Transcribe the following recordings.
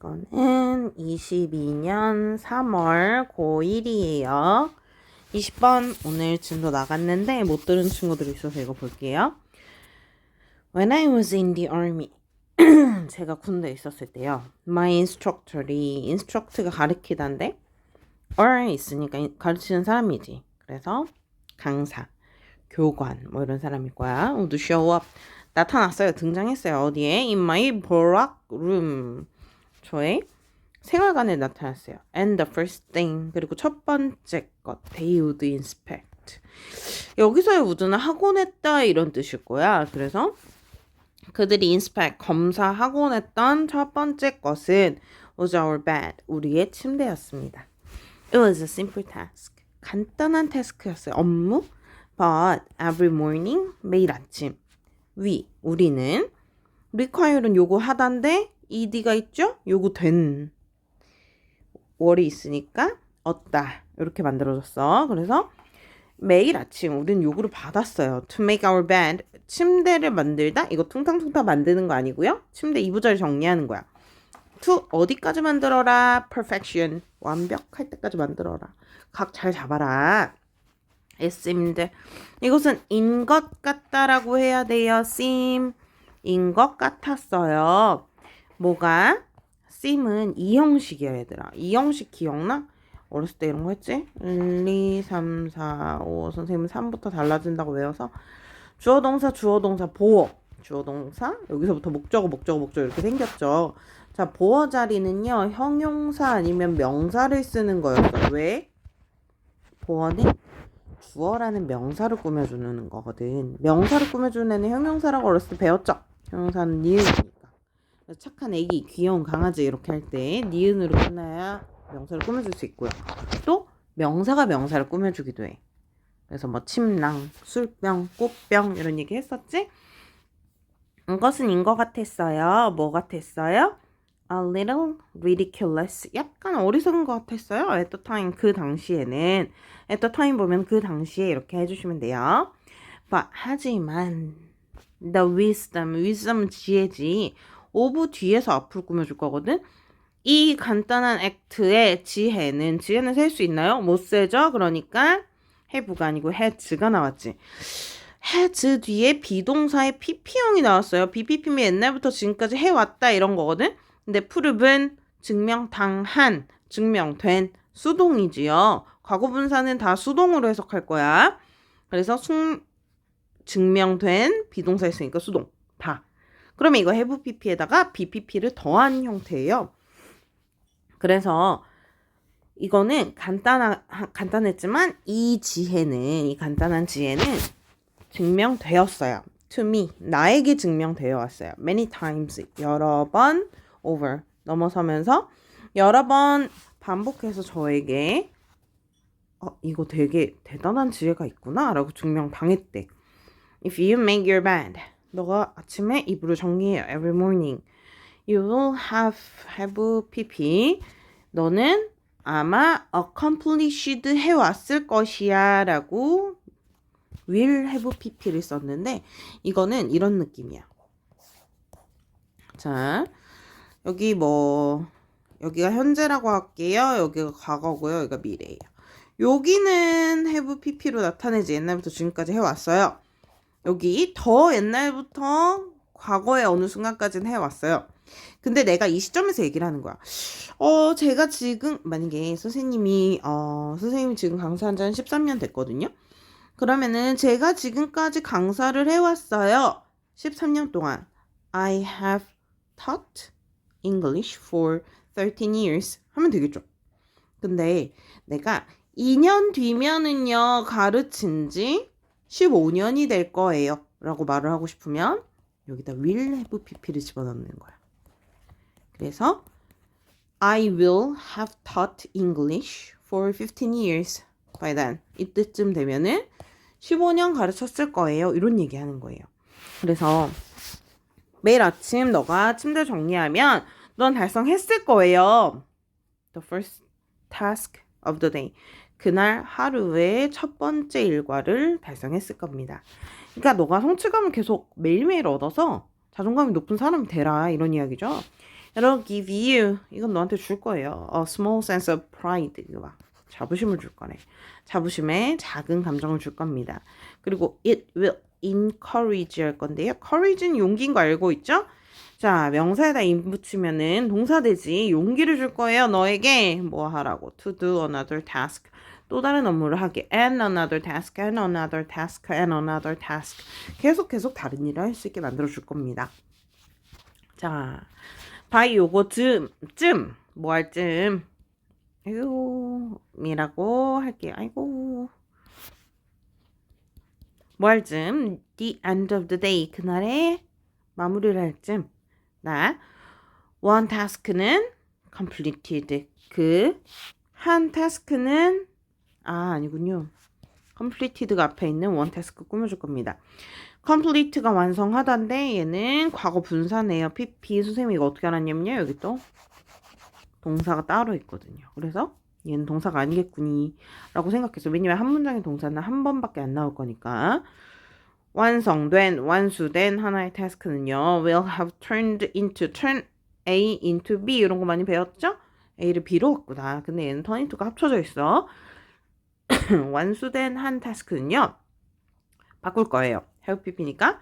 이거는 22년 3월 고1이에요. 20번 오늘 진도 나갔는데 못 들은 친구들이 있어서 이거 볼게요. When I was in the army 제가 군대에 있었을 때요. My instructor이 instruct가 가르치단데 or 있으니까 가르치는 사람이지. 그래서 강사, 교관 뭐 이런 사람일 거야. 모두 show up 나타났어요. 등장했어요. 어디에? In my barrack room. 저의 생활관에 나타났어요. And the first thing 그리고 첫 번째 것 they would inspect. 여기서의 would는 하곤 했다 이런 뜻일 거야. 그래서 그들이 inspect 검사하곤 했던 첫 번째 것은 was our bed 우리의 침대였습니다. It was a simple task. 간단한 태스크였어요. 업무. But every morning 매일 아침 we 우리는 require는 요구하단데 ed가 있죠? 요구된 월이 있으니까 얻다 이렇게 만들어졌어. 그래서 매일 아침 우리는 요구를 받았어요. To make our bed 침대를 만들다 이거 퉁탕퉁탕 만드는 거 아니고요. 침대 이부자를 정리하는 거야. To 어디까지 만들어라? Perfection 완벽할 때까지 만들어라. 각 잘 잡아라. S입니다. 이것은 인 것 같다라고 해야 돼요. seem 인 것 같았어요. 뭐가? seem은 이 형식이야 얘들아. 이 형식 기억나? 어렸을 때 이런 거 했지? 1, 2, 3, 4, 5 선생님은 3부터 달라진다고 외워서 주어 동사 주어 동사 보어 주어 동사 여기서부터 목적어 목적어 목적어 이렇게 생겼죠. 자 보어 자리는요 형용사 아니면 명사를 쓰는 거였어요. 왜? 보어는 주어라는 명사를 꾸며주는 거거든. 명사를 꾸며주는 애는 형용사라고 어렸을 때 배웠죠? 형용사는. 그래서 착한 애기, 귀여운 강아지 이렇게 할 때 니은으로 끝나야 명사를 꾸며줄 수 있고요. 또 명사가 명사를 꾸며주기도 해. 그래서 뭐 침낭, 술병, 꽃병 이런 얘기 했었지? 이것은 인것 같았어요. 뭐 같았어요? A little ridiculous. 약간 어리석은 것 같았어요. At the time 그 당시에는 at the time 보면 그 당시에 이렇게 해주시면 돼요. But 하지만 the wisdom, wisdom 지혜지. Of 뒤에서 앞으로 꾸며줄 거거든. 이 간단한 액트의 지혜는 지혜는 셀 수 있나요? 못 세죠. 그러니까 have가 아니고 has가 나왔지. has 뒤에 비동사의 pp형이 나왔어요. BPP면 옛날부터 지금까지 해왔다 이런 거거든. 근데 프룹은 증명당한, 증명된 수동이지요. 과거분사는 다 수동으로 해석할 거야. 그래서 숙, 증명된 비동사 있으니까 수동 다. 그러면 이거 have pp에다가 bpp를 더한 형태예요. 그래서 이거는 간단하, 간단했지만 이 지혜는 이 간단한 지혜는 증명되었어요. To me 나에게 증명되어 왔어요. Many times 여러 번 over 넘어서면서 여러 번 반복해서 저에게 어, 이거 되게 대단한 지혜가 있구나라고 증명당했대. If you make your bed, 너가 아침에 이불을 정리해요. Every morning, you will have have pp. 너는 아마 accomplished 해왔을 것이야 라고 will have pp를 썼는데 이거는 이런 느낌이야. 자, 여기 뭐 여기가 현재라고 할게요. 여기가 과거고요. 여기가 미래예요. 여기는 have pp로 나타내지 옛날부터 지금까지 해왔어요. 여기 더 옛날부터 과거의 어느 순간까지는 해왔어요. 근데 내가 이 시점에서 얘기를 하는 거야. 어, 제가 지금, 만약에 선생님이, 어, 선생님이 지금 강사한 지한 13년 됐거든요. 그러면은 제가 지금까지 강사를 해왔어요. 13년 동안. I have taught English for 13 years. 하면 되겠죠. 근데 내가 2년 뒤면은요, 가르친 지 15년이 될 거예요. 라고 말을 하고 싶으면 여기다 will have pp를 집어넣는 거야. 그래서 I will have taught English for 15 years by then. 이때쯤 되면은 15년 가르쳤을 거예요. 이런 얘기 하는 거예요. 그래서 매일 아침 너가 침대 정리하면 넌 달성했을 거예요. The first task of the day. 그날 하루의 첫 번째 일과를 달성했을 겁니다. 그러니까 너가 성취감을 계속 매일매일 얻어서 자존감이 높은 사람이 되라 이런 이야기죠. It'll give you 이건 너한테 줄 거예요. A small sense of pride 이거 봐. 자부심을 줄 거네. 자부심에 작은 감정을 줄 겁니다. 그리고 it will encourage 할 건데요. courage는 용기인 거 알고 있죠? 자, 명사에다 인 붙이면은 동사 되지. 용기를 줄 거예요. 너에게 뭐 하라고. to do another task. 또 다른 업무를 하게. and another task, and another task, and another task. 계속 계속 다른 일을 할 수 있게 만들어 줄 겁니다. 자, by 요거 쯤, 쯤, 뭐 할 쯤. 아이고, 이라고 할게요. 아이고. 뭐 할 쯤, the end of the day. 그날에 마무리를 할 쯤. 나, one task는 completed. 그, 한 task는, 아, 아니군요. completed가 앞에 있는 one task 꾸며줄 겁니다. complete가 완성하다인데 얘는 과거 분사네요. PP 선생님이 이거 어떻게 알았냐면요. 여기 또 동사가 따로 있거든요. 그래서 얘는 동사가 아니겠구니 라고 생각했어요. 왜냐면 한 문장의 동사는 한 번밖에 안 나올 거니까. 완성된, 완수된 하나의 태스크는요. will have turned into, turn A into B 이런 거 많이 배웠죠? A를 B로 바꾸다. 근데 얘는 turn into가 합쳐져 있어. 완수된 한 태스크는요. 바꿀 거예요. have PP니까.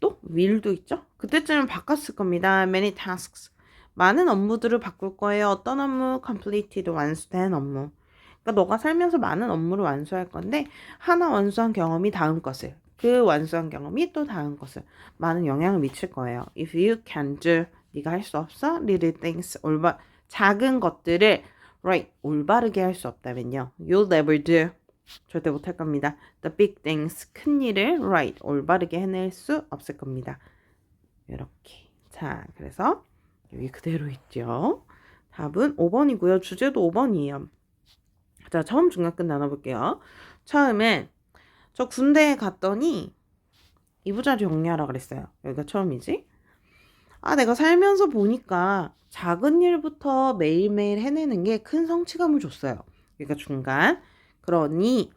또 will도 있죠? 그때쯤은 바꿨을 겁니다. many tasks. 많은 업무들을 바꿀 거예요. 어떤 업무? completed 완수된 업무. 그러니까 너가 살면서 많은 업무를 완수할 건데 하나 완수한 경험이 다음 것을 그 완수한 경험이 또 다음 것을 많은 영향을 미칠 거예요. If you can do 네가 할 수 없어 little things 올바 작은 것들을 right 올바르게 할 수 없다면요. You'll never do 절대 못할 겁니다. The big things 큰 일을 right 올바르게 해낼 수 없을 겁니다. 이렇게 자 그래서 여기 그대로 있죠. 답은 5번이고요. 주제도 5번이에요. 자, 처음 중간 끝 나눠볼게요. 처음에 저 군대에 갔더니 이부자리 정리하라 그랬어요. 여기가 처음이지. 아, 내가 살면서 보니까 작은 일부터 매일매일 해내는 게 큰 성취감을 줬어요. 여기가 중간. 그러니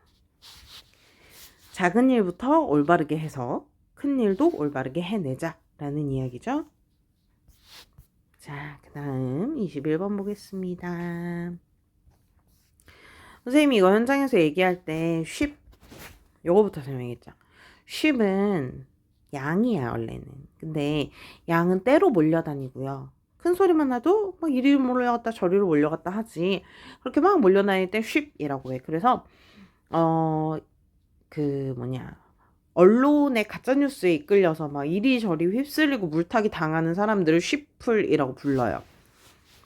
작은 일부터 올바르게 해서 큰 일도 올바르게 해내자라는 이야기죠. 자, 그 다음 21번 보겠습니다. 선생님이 이거 현장에서 얘기할 때 쉽, 요거부터 설명했죠. 쉽은 양이야, 원래는. 근데 양은 때로 몰려다니고요. 큰 소리만 나도 막 이리로 몰려갔다 저리로 몰려갔다 하지. 그렇게 막 몰려다닐 때 쉽이라고 해. 그래서, 어, 그 뭐냐. 언론의 가짜뉴스에 이끌려서 막 이리저리 휩쓸리고 물타기 당하는 사람들을 쉬플이라고 불러요.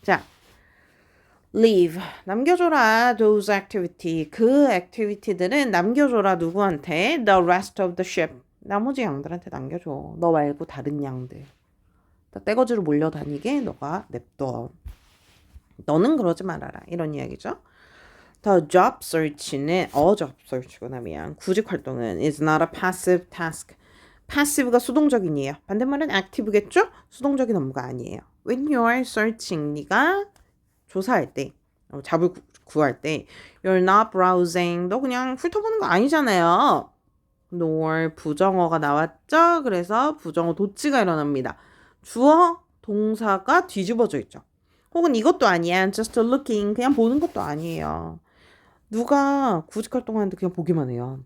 자, leave 남겨줘라 those activity 그 activity들은 남겨줘라 누구한테 the rest of the ship 나머지 양들한테 남겨줘 너 말고 다른 양들 떼거지로 몰려다니게 너가 냅둬 너는 그러지 말아라 이런 이야기죠 The job search는 a job search구나 미안 구직 활동은 is not a passive task passive가 수동적인 이에요 반대말은 active겠죠 수동적인 업무가 아니에요 when you are searching 네가 조사할 때, 어, 잡을 구, 구할 때, you're not browsing. 너 그냥 훑어보는 거 아니잖아요. nor 부정어가 나왔죠? 그래서 부정어 도치가 일어납니다. 주어, 동사가 뒤집어져 있죠. 혹은 이것도 아니야. just looking. 그냥 보는 것도 아니에요. 누가 구직 활동하는데 그냥 보기만 해요.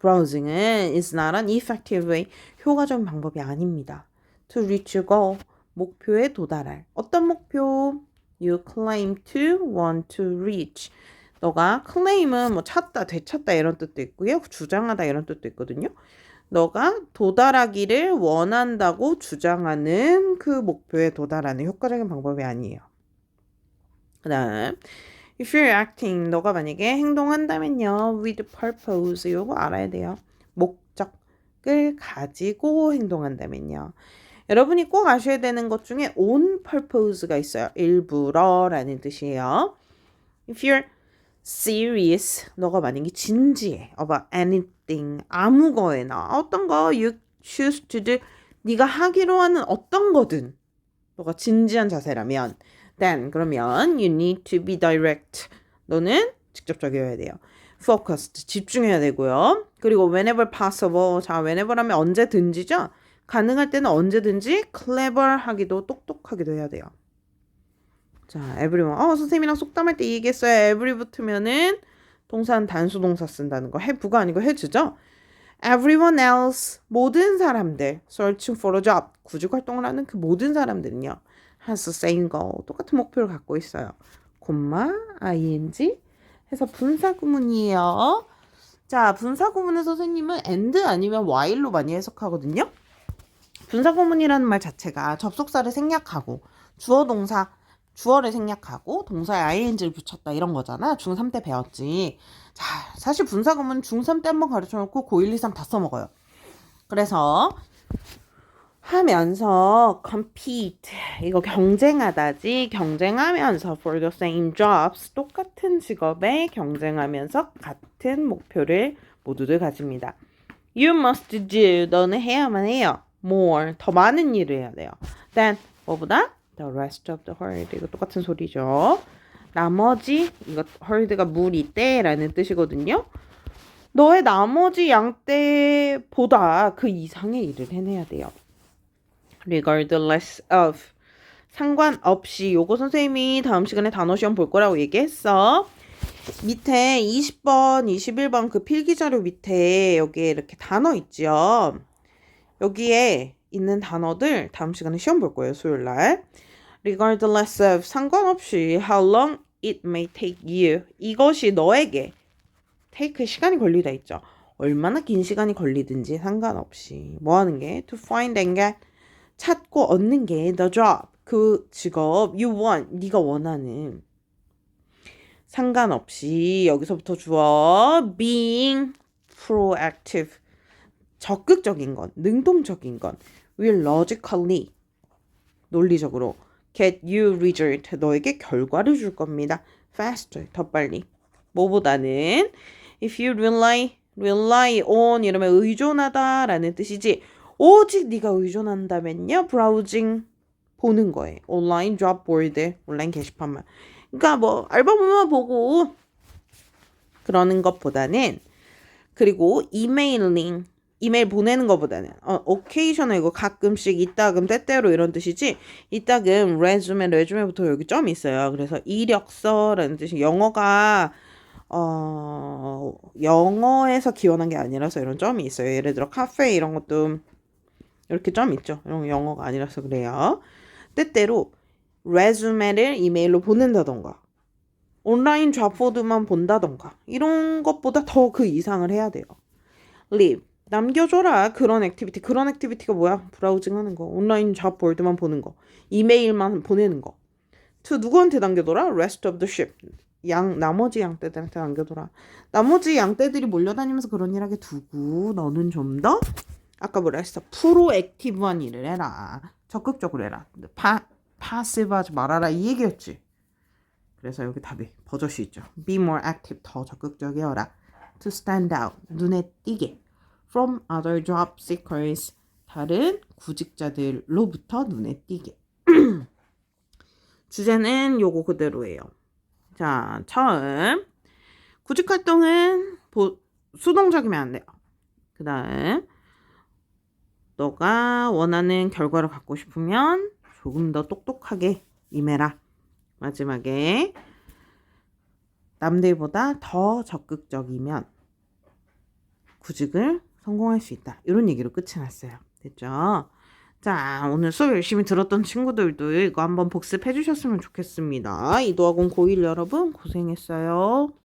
browsing은 is not an effective way. 효과적인 방법이 아닙니다. to reach goal. 목표에 도달할. 어떤 목표? You claim to want to reach. 너가 claim은 뭐 찾다, 되찾다 이런 뜻도 있고요. 주장하다 이런 뜻도 있거든요. 너가 도달하기를 원한다고 주장하는 그 목표에 도달하는 효과적인 방법이 아니에요. 그 다음 If you're acting, 너가 만약에 행동한다면요. with purpose, 요거 알아야 돼요. 목적을 가지고 행동한다면요. 여러분이 꼭 아셔야 되는 것 중에 on purpose가 있어요. 일부러라는 뜻이에요. If you're serious, 너가 만약에 진지해 about anything, 아무 거에나 어떤 거 you choose to do, 네가 하기로 하는 어떤 거든 너가 진지한 자세라면 then 그러면 you need to be direct. 너는 직접적이어야 돼요. focused 집중해야 되고요. 그리고 whenever possible 자 whenever 하면 언제든지죠. 가능할 때는 언제든지 clever 하기도 똑똑하기도 해야 돼요. 자, everyone. 어, 선생님이랑 속담할 때이 얘기했어요. every 붙으면은 동사는 단수 동사 쓴다는 거. have가 아니고 has죠. everyone else 모든 사람들 searching for a job 구직 활동을 하는 그 모든 사람들은요. has the same goal 똑같은 목표를 갖고 있어요. 콤마 ing 해서 분사 구문이에요. 자, 분사 구문은 선생님은 and 아니면 while로 많이 해석하거든요. 분사 구문이라는 말 자체가 접속사를 생략하고 주어 동사 주어를 생략하고 동사에 ing를 붙였다 이런 거잖아. 중3 때 배웠지. 자, 사실 분사 구문 중3 때 한번 가르쳐 놓고 고1, 2, 3 다 써먹어요. 그래서 하면서 compete 이거 경쟁하다지 경쟁하면서 for the same jobs 똑같은 직업에 경쟁하면서 같은 목표를 모두들 가집니다. You must do 너는 해야만 해요. More 더 많은 일을 해야 돼요. than 뭐보다 the rest of the herd 이거 똑같은 소리죠. 나머지 이거 herd가 무리 때라는 뜻이거든요. 너의 나머지 양떼보다 그 이상의 일을 해내야 돼요. regardless of 상관없이 요거 선생님이 다음 시간에 단어 시험 볼 거라고 얘기했어. 밑에 20번, 21번 그 필기 자료 밑에 여기에 이렇게 단어 있지요. 여기에 있는 단어들 다음 시간에 시험 볼 거예요, 수요일 날. regardless of 상관없이 how long it may take you. 이것이 너에게 take 시간이 걸리다 있죠. 얼마나 긴 시간이 걸리든지 상관없이. 뭐 하는 게? To find and get. 찾고 얻는 게 the job. 그 직업 you want 네가 원하는. 상관없이 여기서부터 주어 being proactive 적극적인 건 능동적인 건 will logically 논리적으로 get you result 너에게 결과를 줄 겁니다. faster 더 빨리. 뭐보다는 if you rely rely on 이러면 의존하다라는 뜻이지. 오직 네가 의존한다면요. 브라우징 보는 거예요. 온라인 board 온라인 게시판만. 그러니까 뭐 알바보만 보고 그러는 것보다는 그리고 이메일링 이메일 보내는 것보다는 어, 이거 가끔씩 이따금 때때로 이런 뜻이지 이따금 레주메 레주메부터 여기 점이 있어요. 그래서 이력서라는 뜻이 영어가 어 영어에서 기원한 게 아니라서 이런 점이 있어요. 예를 들어 카페 이런 것도 이렇게 점 있죠. 이런 거 영어가 아니라서 그래요. 때때로 레주메를 이메일로 보낸다던가 온라인 좌포드만 본다던가 이런 것보다 더 그 이상을 해야 돼요. leave 남겨줘라. 그런 액티비티. 그런 액티비티가 뭐야? 브라우징 하는 거. 온라인 잡보드만 보는 거. 이메일만 보내는 거. to 누구한테 남겨둬라? rest of the ship. 양 나머지 양떼들한테 남겨둬라. 나머지 양떼들이 몰려다니면서 그런 일 하게 두고 너는 좀 더 아까 뭐라 했어? 프로액티브한 일을 해라. 적극적으로 해라. 파 파시브 하지 말아라. 이 얘기였지. 그래서 여기 답이 버젓이 있죠. Be more active. 더 적극적이어라. To stand out. 눈에 띄게 from other job seekers 다른 구직자들로부터 눈에 띄게 주제는 요거 그대로예요. 자, 처음 구직 활동은 보, 수동적이면 안 돼요. 그 다음 너가 원하는 결과를 갖고 싶으면 조금 더 똑똑하게 임해라. 마지막에 남들보다 더 적극적이면 구직을 성공할 수 있다. 이런 얘기로 끝이 났어요. 됐죠? 자, 오늘 수업 열심히 들었던 친구들도 이거 한번 복습해 주셨으면 좋겠습니다. 이도학원 고1 여러분 고생했어요.